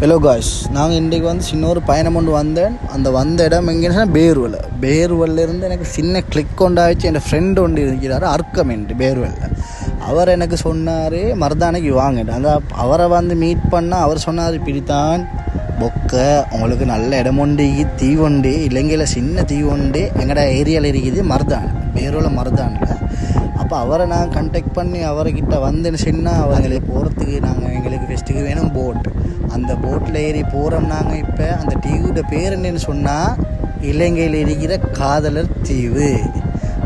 Hello guys நாங்கள் இன்றைக்கு வந்து சின்ன ஒரு பயணம் கொண்டு வந்தேன். அந்த வந்த இடம் எங்கேன்னா பேர்வல் பேர்வல்ல இருந்து எனக்கு சின்ன கிளிக் கொண்டாச்சு என் ஃப்ரெண்டு ஒன்று இருக்கிறாரு அர்க்கமெண்ட் பேர்வல்ல அவர் எனக்கு சொன்னார் மருதானைக்கு வாங்க. அந்த அவரை வந்து மீட் பண்ணால் அவர் சொன்னார் இப்படித்தான் பொக்க உங்களுக்கு நல்ல இடம் உண்டு தீவண்டு இலங்கையில் சின்ன தீவண்டு எங்கடா ஏரியாவில் இருக்குது? மருதான். பேர்வல மருதானில். அப்போ அவரை நான் கண்டெக்ட் பண்ணி அவர்கிட்ட வந்துச்சுன்னா அவங்களை அவங்களுக்கு போகிறதுக்கு நாங்கள் எங்களுக்கு ஃபெஸ்ட்டுக்கு வேணும் போட் அந்த போட்டில் ஏறி போகிறோம் நாங்கள் இப்போ. அந்த தீவோட பேர் என்னன்னு சொன்னால் இலங்கையில் இருக்கிற காதலர் தீவு.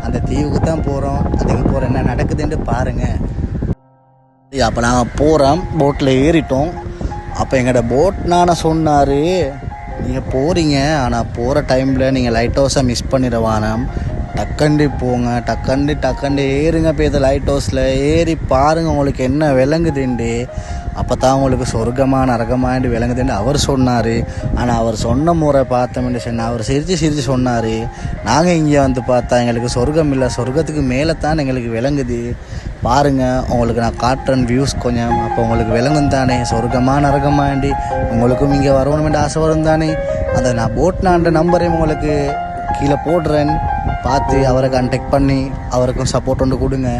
அந்த தீவுக்கு தான் போகிறோம் அதுக்கு போகிற என்ன நடக்குதுன்ட்டு பாருங்கள் அப்போ நாங்கள் போகிறோம் போட்டில் ஏறிட்டோம். அப்போ எங்களோட போட் நான் சொன்னார் நீங்கள் போகிறீங்க ஆனால் போகிற டைமில் நீங்கள் லைட் ஹவுஸை மிஸ் பண்ணிடுவானாம் டக்கண்டி போங்க டக்கண்டி டக்கண்டி ஏறுங்க இப்போ இது லைட் ஹவுஸில் ஏறி பாருங்கள் உங்களுக்கு என்ன விளங்குதுண்டு. அப்போ தான் உங்களுக்கு சொர்க்கமாக நரகமாண்டு விளங்குதுண்டு அவர் சொன்னார். ஆனால் அவர் சொன்ன முறை பார்த்தோம்னு சொன்னால் அவர் சிரித்து சிரித்து சொன்னார். நாங்கள் இங்கே வந்து பார்த்தா எங்களுக்கு சொர்க்கம் இல்லை. சொர்க்கத்துக்கு மேலே தான் எங்களுக்கு விளங்குது. பாருங்கள் உங்களுக்கு நான் காட்டுறேன் வியூஸ் கொஞ்சம். அப்போ உங்களுக்கு விளங்கும் தானே. சொர்க்கமாக நரகமாண்டி உங்களுக்கும் இங்கே வரணுமென்று ஆசை வரும் தானே அந்த நான் போட்னான்ற நம்பரையும் உங்களுக்கு கீழே போடுறேன். பார்த்து அவரை கான்டாக்ட் பண்ணி அவருக்கும் சப்போர்ட் ஒன்று கொடுங்க.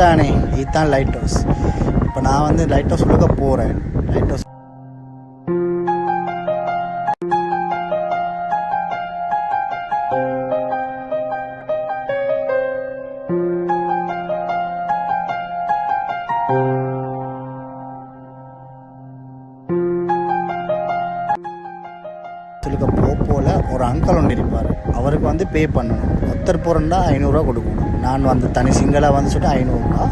தானே இதுதான் லைட் ஹவுஸ் இப்போ நான் வந்து லைட் ஹவுஸ் உள்ள போகிறேன் லைட் ஹவுஸ் சொல்லுக்க போல ஒரு அங்கிள் ஒன்று இருப்பார். அவருக்கு வந்து பே பண்ணணும். ஒருத்தர் போகிறேன்னா ஐநூறுரூவா கொடுக்கணும். நான் வந்து தனி சிங்கிளாக வந்து சொல்லிட்டு ஐநூறுரூவா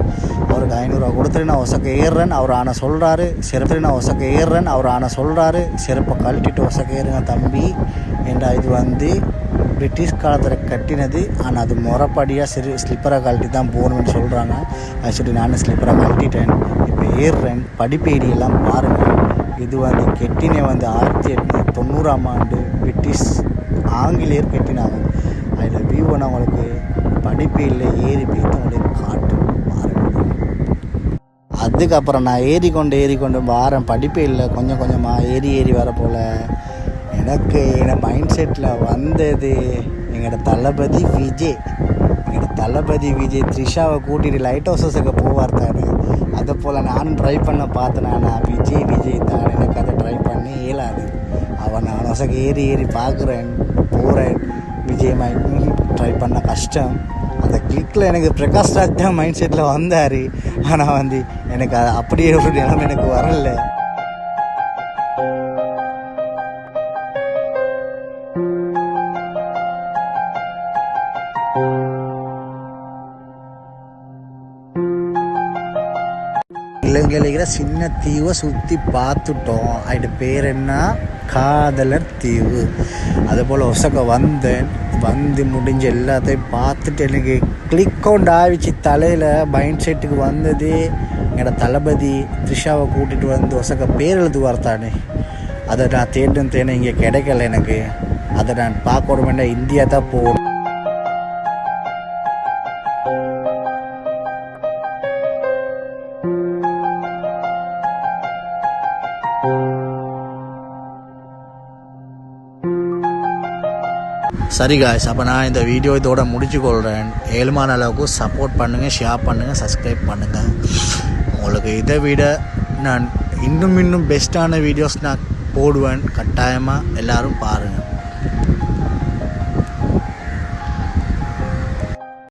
அவருக்கு ஐநூறுரூவா கொடுத்துட்டு நான் ஒசக்க ஏறுறேன் அவர் ஆனால் சொல்கிறாரு சிறப்பு நான் ஒசக்க ஏறுறேன் அவர் ஆனால் சொல்கிறாரு சிறப்பை கழட்டிட்டு ஒசக்க ஏறுங்க தம்பி என்ற இது வந்து பிரிட்டிஷ் காலத்தில் கட்டினது. ஆனால் அது முறப்படியாக சிறு ஸ்லிப்பரை கழட்டி தான் போகணும்னு சொல்கிறாங்க அது சொல்லி நானும் ஸ்லிப்பரை கழட்டிட்டேன். இப்போ ஏறுறேன். படிப்பேடியெல்லாம் பாருங்கள் இது வந்து கெட்டினே வந்து ஆயிரத்தி எட்நூத்தி தொண்ணூறாம் ஆண்டு பிரிட்டிஷ் ஆங்கிலேயர் கெட்டினாங்க. அதில் வியூவை நான் உங்களுக்கு படிப்பையில் ஏறி போய்த்து காட்டு பாருங்கள் அதுக்கப்புறம் நான் ஏறிக்கொண்டு ஏறிக்கொண்டு படிப்பு இல்லை. கொஞ்சம் கொஞ்சமாக ஏறி ஏறி வர போல். எனக்கு என் மைண்ட் செட்டில் வந்தது எங்களோட தளபதி விஜய். எங்களோட தளபதி விஜய் த்ரிஷாவை கூட்டிகிட்டு லைட் ஹவுசஸுக்கு போவார் தானே. அதை போல் நானும் ட்ரை பண்ண பார்த்தேன். நான் விஜய் விஜய் தான் எனக்கு அதை ட்ரை பண்ணி இயலாது. அவன் நான் வசக்கு ஏறி ஏறி பார்க்குறேன் போகிறேன் விஜய் மை ட்ரை பண்ண கஷ்டம். அந்த கிளிக்கில் எனக்கு பிரகாஷ் ராஜ் தான் மைண்ட் செட்டில் வந்தார். ஆனால் வந்து எனக்கு அது அப்படியே ஒரு நிலம் எனக்கு வரல. இலங்கையில் இருக்கிற சின்ன தீவை சுற்றி பார்த்துட்டோம். அது பேர் என்ன? காதலர் தீவு அதுபோல் ஒசக்க வந்தேன். வந்து முடிஞ்ச எல்லாத்தையும் பார்த்துட்டு எனக்கு கிளிக் அவுண்ட் ஆகிச்சு தலையில் மைண்ட் செட்டுக்கு வந்தது. என்னோட தளபதி த்ரிஷாவை கூட்டிகிட்டு வந்து ஒசக்க பேர் எழுதுவார் தானே. அதை நான் தேடும் தேனை இங்கே கிடைக்கல எனக்கு. அதை நான் பார்க்க வேண்டாம் இந்தியா தான் போகணும். சரி காய்ஸ் அப்போ நான் இந்த வீடியோ இதோட முடிச்சு கொள்கிறேன் ஏழுமான அளவுக்கு சப்போர்ட் பண்ணுங்கள் ஷேர் பண்ணுங்கள் சப்ஸ்கிரைப் பண்ணுங்கள் உங்களுக்கு இதை விட நான் இன்னும் இன்னும் பெஸ்ட்டான வீடியோஸ் நான் போடுவேன். கட்டாயமாக எல்லோரும் பாருங்கள்